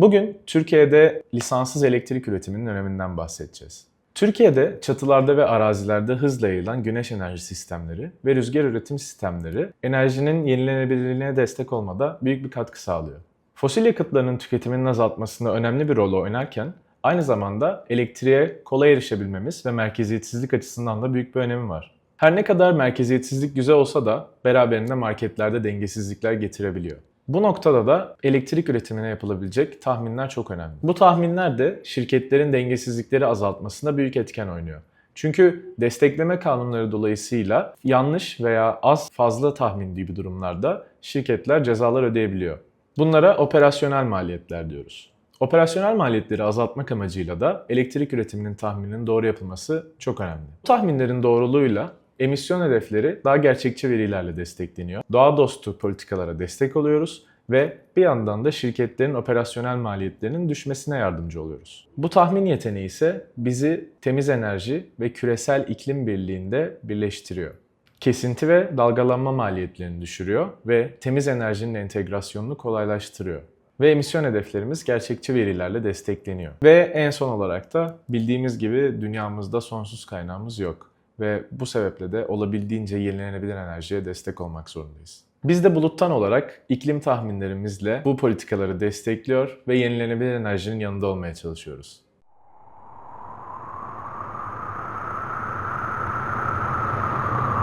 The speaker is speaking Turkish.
Bugün Türkiye'de lisanssız elektrik üretiminin öneminden bahsedeceğiz. Türkiye'de çatılarda ve arazilerde hızla yayılan güneş enerji sistemleri ve rüzgar üretim sistemleri enerjinin yenilenebilirliğine destek olmada büyük bir katkı sağlıyor. Fosil yakıtların tüketiminin azaltmasında önemli bir rol oynarken aynı zamanda elektriğe kolay erişebilmemiz ve merkeziyetsizlik açısından da büyük bir önemi var. Her ne kadar merkeziyetsizlik güzel olsa da beraberinde marketlerde dengesizlikler getirebiliyor. Bu noktada da elektrik üretimine yapılabilecek tahminler çok önemli. Bu tahminler de şirketlerin dengesizlikleri azaltmasında büyük etken oynuyor. Çünkü destekleme kanunları dolayısıyla yanlış veya az fazla tahmin gibi durumlarda şirketler cezalar ödeyebiliyor. Bunlara operasyonel maliyetler diyoruz. Operasyonel maliyetleri azaltmak amacıyla da elektrik üretiminin tahmininin doğru yapılması çok önemli. Bu tahminlerin doğruluğuyla emisyon hedefleri daha gerçekçi verilerle destekleniyor. Doğa dostu politikalara destek oluyoruz ve bir yandan da şirketlerin operasyonel maliyetlerinin düşmesine yardımcı oluyoruz. Bu tahmin yeteneği ise bizi temiz enerji ve küresel iklim birliğinde birleştiriyor. Kesinti ve dalgalanma maliyetlerini düşürüyor ve temiz enerjinin entegrasyonunu kolaylaştırıyor. Ve emisyon hedeflerimiz gerçekçi verilerle destekleniyor. Ve en son olarak da bildiğimiz gibi dünyamızda sonsuz kaynağımız yok ve bu sebeple de olabildiğince yenilenebilir enerjiye destek olmak zorundayız. Biz de buluttan olarak iklim tahminlerimizle bu politikaları destekliyor ve yenilenebilir enerjinin yanında olmaya çalışıyoruz.